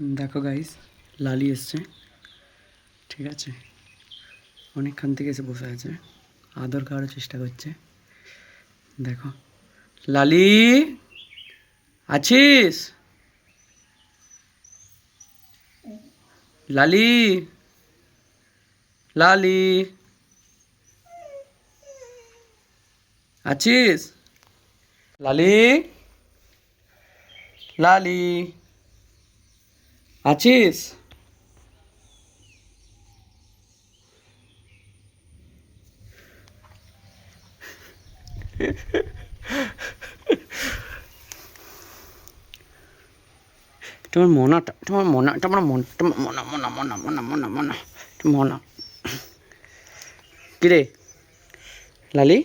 দেখো গাইস লালি এসছে। ঠিক আছে? অনেকক্ষণ থেকে এসে বসে আছে। আদর খাওয়ার চেষ্টা করছে। দেখো। লালি, আছিস? লালি লালি, আছিস? লালি লালি। আছিস? তোমার মনাটা তোমার মনা তোমার মন তোমার মনা মনা মনা মনা মনা মনা। মনা। কিরে? লালি?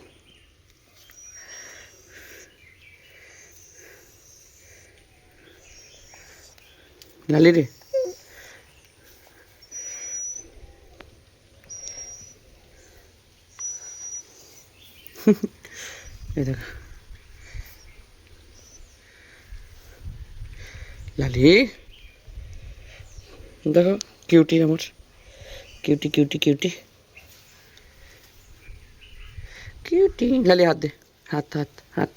লালি রে। লালি দেখো। কিউটি আমার। Cutie cutie cutie cutie Lali হাত দে। হাত হাত হাত।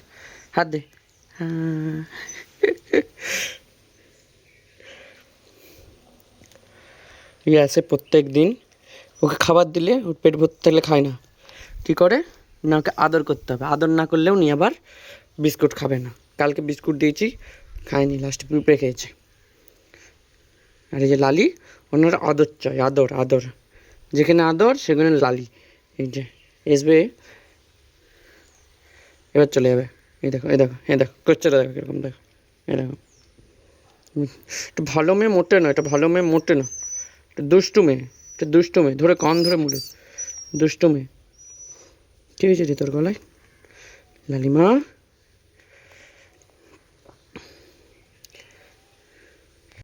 হাত দে। হ্যাঁ। ইয়ে আসে প্রত্যেক দিন। ওকে খাবার দিলে, ওর পেট ভর্তি থাকলে খায় না। কী করে? না, ওকে আদর করতে হবে। আদর না করলেও নিয়ে আবার বিস্কুট খাবে না। কালকে বিস্কুট দিয়েছি, খায়নি লাস্টে পিঁপড়ে খেয়েছে। আর এই যে লালি, ওনার আদর চাই, আদর আদর। যেখানে আদর, সেখানে লালি। এই যে আসবে এবার চলে যাবে। এই দেখো এই দেখো এই দেখো, করছে দেখো কীরকম দেখো। এই দেখো। একটু ভালো মেয়ে মোটে না এটা ভালো মেয়ে মোটে না এটা দুষ্টু মেয়ে একটা দুষ্টু মেয়ে ধরে কান ধরে মুড়ে। দুষ্টু মেয়ে ঠিক আছে রে তোর গলায়? লালিমা?